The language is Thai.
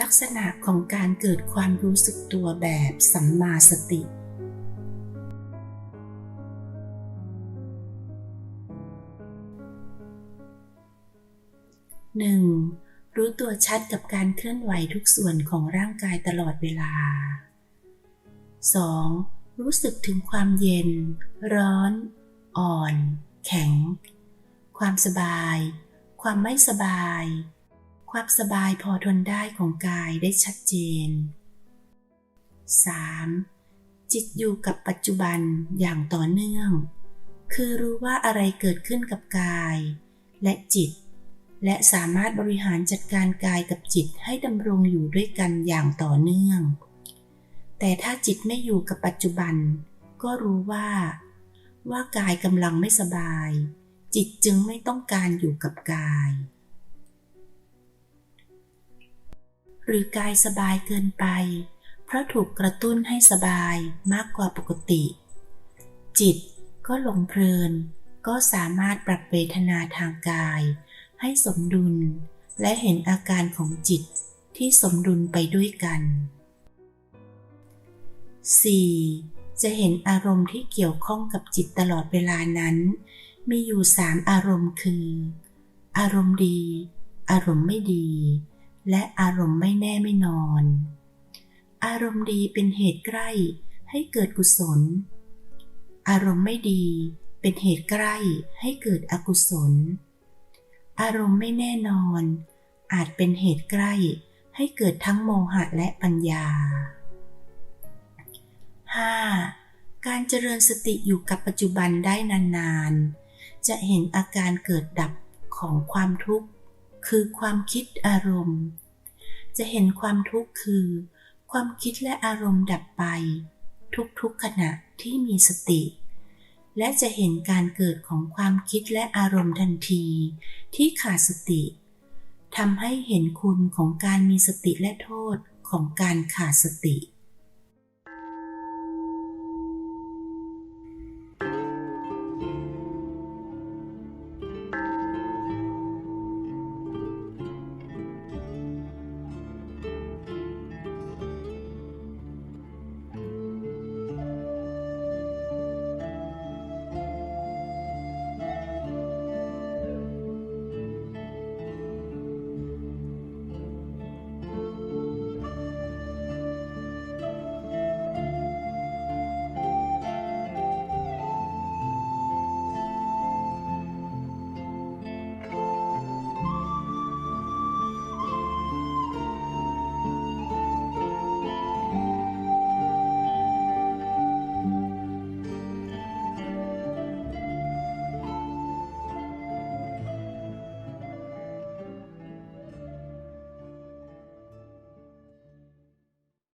ลักษณะของการเกิดความรู้สึกตัวแบบสัมมาสติ 1. รู้ตัวชัดกับการเคลื่อนไหวทุกส่วนของร่างกายตลอดเวลา 2. รู้สึกถึงความเย็น ร้อน อ่อน แข็ง ความสบาย ความไม่สบาย ความสบายพอทนได้ของกายได้ชัดเจน 3. จิตอยู่กับปัจจุบันอย่างต่อเนื่อง คือรู้ว่าอะไรเกิดขึ้นกับกาย และจิต และสามารถบริหารจัดการกายกับจิตให้ดำรงอยู่ด้วยกันอย่างต่อเนื่อง แต่ถ้าจิตไม่อยู่กับปัจจุบัน ก็รู้ว่า ว่ากายกำลังไม่สบาย จิตจึงไม่ต้องการอยู่กับกาย หรือกายสบายเกินไป เพราะถูกกระตุ้นให้สบายมากกว่าปกติ จิตก็หลงเพลิน ก็สามารถปรับเวทนาทางกาย ให้สมดุล และเห็นอาการของจิตที่สมดุลไปด้วยกัน 4. จะเห็นอารมณ์ที่เกี่ยวข้องกับจิตตลอดเวลานั้น มีอยู่สามอารมณ์คือ อารมณ์ดี อารมณ์ไม่ดี และอารมณ์ไม่แน่ไม่นอน อารมณ์ดีเป็นเหตุใกล้ให้เกิดกุศล อารมณ์ไม่ดีเป็นเหตุใกล้ให้เกิดอกุศล อารมณ์ไม่แน่นอน อาจเป็นเหตุใกล้ให้เกิดทั้งโมหะและปัญญา 5. การเจริญสติอยู่กับปัจจุบันได้นานๆ จะเห็นอาการเกิดดับของความทุกข์ คือความคิดอารมณ์ จะเห็นความทุกข์คือ ความคิดและอารมณ์ดับไป ทุกๆขณะที่มีสติ และจะเห็นการเกิดของความคิดและอารมณ์ทันที ที่ขาดสติทำให้เห็นคุณของการมีสติและโทษของการขาดสติ